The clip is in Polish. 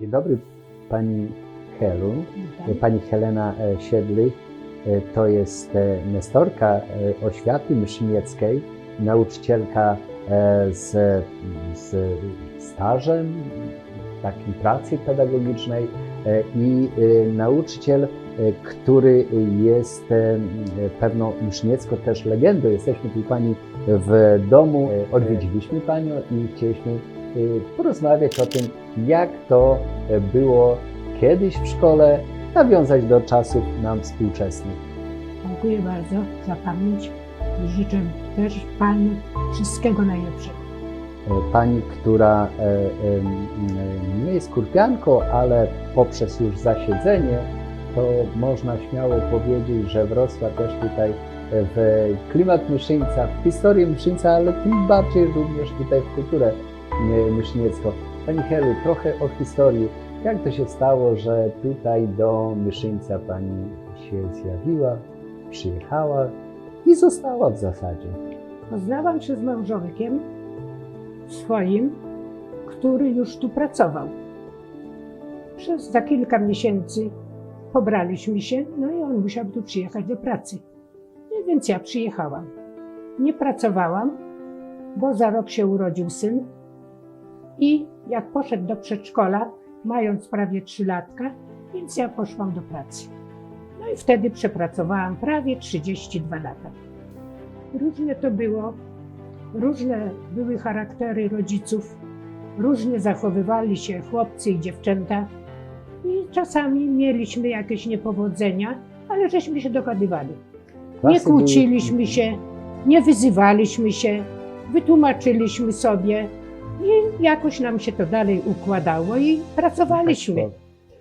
dobry Pani Helu. Witam. Pani Helena e, Siedlich e, to jest e, nestorka oświaty myszynieckiej, nauczycielka z, z stażem takiej pracy pedagogicznej i e, nauczyciel, e, który jest e, pewną myszyniecką też legendą. Jesteśmy tu Pani w domu, e, odwiedziliśmy Panią i chcieliśmy e, porozmawiać o tym, jak to e, było kiedyś w szkole, nawiązać do czasów nam współczesnych. Dziękuję bardzo za pamięć i życzę też Panu wszystkiego najlepszego. E, Pani, która e, e, nie jest kurpianką, ale poprzez już zasiedzenie, to można śmiało powiedzieć, że wrosła też tutaj w klimat Myszyńca, w historię Myszyńca, ale tym bardziej również tutaj w kulturę myszyniecką. Pani Helu, trochę o historii. Jak to się stało, że tutaj do Myszyńca Pani się zjawiła, przyjechała i została w zasadzie? Poznałam się z małżonkiem swoim, który już tu pracował. Przez za kilka miesięcy pobraliśmy się, no i on musiał tu przyjechać do pracy. No więc ja przyjechałam. Nie pracowałam, bo za rok się urodził syn i jak poszedł do przedszkola, mając prawie trzy latka, więc ja poszłam do pracy. No i wtedy przepracowałam prawie 32 lata. Różnie to było, różne były charaktery rodziców, różnie zachowywali się chłopcy i dziewczęta i czasami mieliśmy jakieś niepowodzenia, ale żeśmy się dogadywali. Nie Klasy były- kłóciliśmy się, nie wyzywaliśmy się, wytłumaczyliśmy sobie i jakoś nam się to dalej układało i pracowaliśmy. Tak,